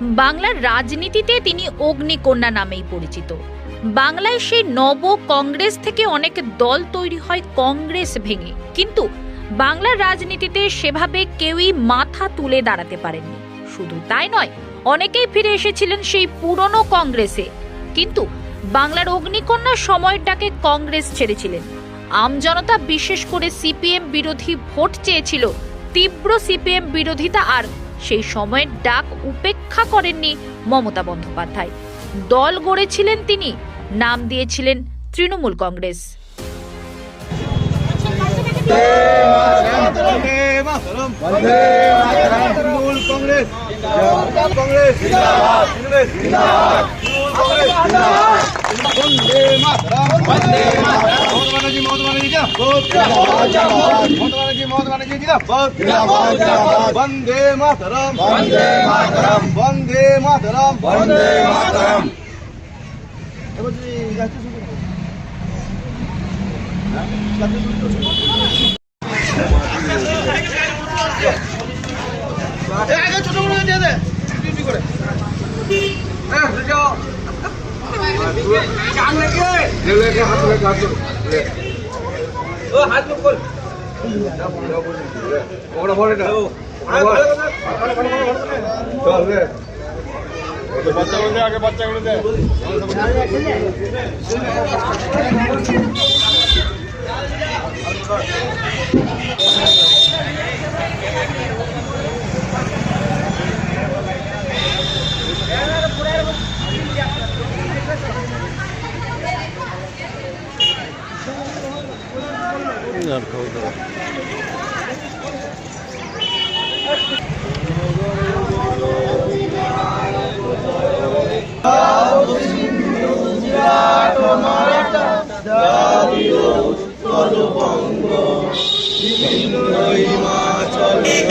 বাংলার রাজনীতিতে তিনি অগ্নিকন্যা নামেই পরিচিত। বাংলায় সেই নব কংগ্রেস থেকে অনেক দল তৈরি হয় কংগ্রেস ভেঙে। কিন্তু বাংলার রাজনীতিতে সেভাবে কেউই মাথা তুলে দাঁড়াতে পারেননি। শুধু তাই নয়, অনেকেই ফিরে এসেছিলেন সেই পুরনো কংগ্রেসে। কিন্তু বাংলার অগ্নিকন্যার সময়টাকে কংগ্রেস ছেড়েছিলেন। আমজনতা বিশেষ করে সিপিএম বিরোধী ভোট চেয়েছিল, তীব্র সিপিএম বিরোধিতা আর সেই সময়ের ডাক উপেক্ষা করেননি মমতা বন্দ্যোপাধ্যায়। দল গড়েছিলেন তিনি, নাম দিয়েছিলেন তৃণমূল কংগ্রেস। কংগ্রেস বন্দে মাতরম বন্দে মাতরম বন্দে মাতরম বন্দে মাতরম এবার তুমি গাছটা। ছোট করে দিয়ে चांग लेके ले लेके हाथ लेके हाथ ले ओ हाथ में खोल पकड़ा पकड़ा ना चल ले बच्चा को दे आगे बच्चा को दे चल ले আগে বাচ্চাগুলো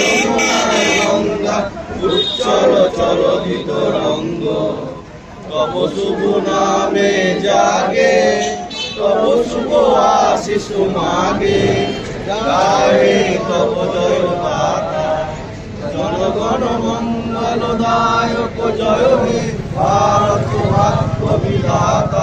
দে উচ্চর চলবিত রঙ্গ তব শুভ নামে জাগে তব শুভ আশিস মাগে গায়ে তব জয় গাথা জনগণ মঙ্গল দায়ক জয় হে ভারত ভাগ্য বিধাতা।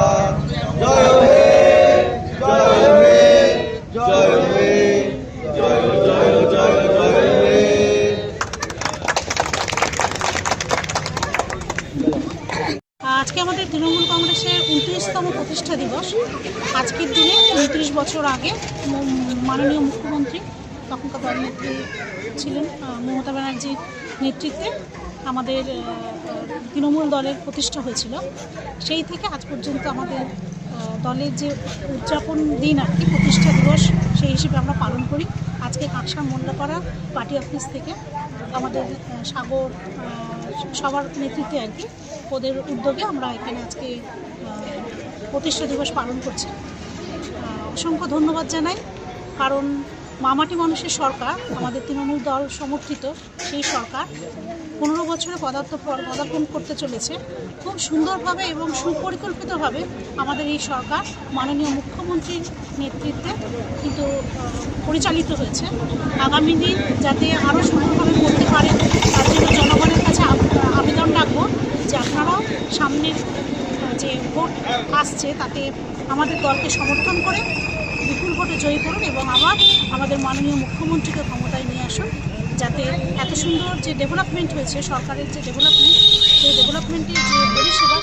আজকে আমাদের তৃণমূল কংগ্রেসের উনত্রিশতম প্রতিষ্ঠা দিবস। আজকের দিনে উনত্রিশ বছর আগে মাননীয় মুখ্যমন্ত্রী তখনকার দলনেত্রী ছিলেন মমতা ব্যানার্জির নেতৃত্বে আমাদের তৃণমূল দলের প্রতিষ্ঠা হয়েছিল। সেই থেকে আজ পর্যন্ত আমাদের দলের যে উদযাপন দিন আর কি, প্রতিষ্ঠা দিবস, সেই হিসেবে আমরা পালন করি। আজকে কাঁকসা মোল্লাপাড়া পার্টি অফিস থেকে আমাদের সাগর সবার নেতৃত্বে আর কি ওদের উদ্যোগে আমরা এখানে আজকে প্রতিষ্ঠা দিবস পালন করছি। অসংখ্য ধন্যবাদ জানাই, কারণ মামাটি মানুষের সরকার, আমাদের তৃণমূল দল সমর্থিত সেই সরকার, পনেরো বছরে পদার্থ পদার্পণ করতে চলেছে। খুব সুন্দরভাবে এবং সুপরিকল্পিতভাবে আমাদের এই সরকার মাননীয় মুখ্যমন্ত্রীর নেতৃত্বে কিন্তু পরিচালিত হয়েছে। আগামী দিন যাতে আরও সুন্দরভাবে করতে পারে, তার জন্য জনগণের আবেদন রাখব যে আপনারাও সামনের যে ভোট আসছে তাতে আমাদের দলকে সমর্থন করে, বিপুল ভোটে জয়ী করুন এবং আবার আমাদের মাননীয় মুখ্যমন্ত্রীকে ক্ষমতায় নিয়ে আসুন যাতে এত সুন্দর যে ডেভেলপমেন্ট হয়েছে, সরকারের যে ডেভেলপমেন্ট সেই ডেভেলপমেন্টের যে পরিষেবা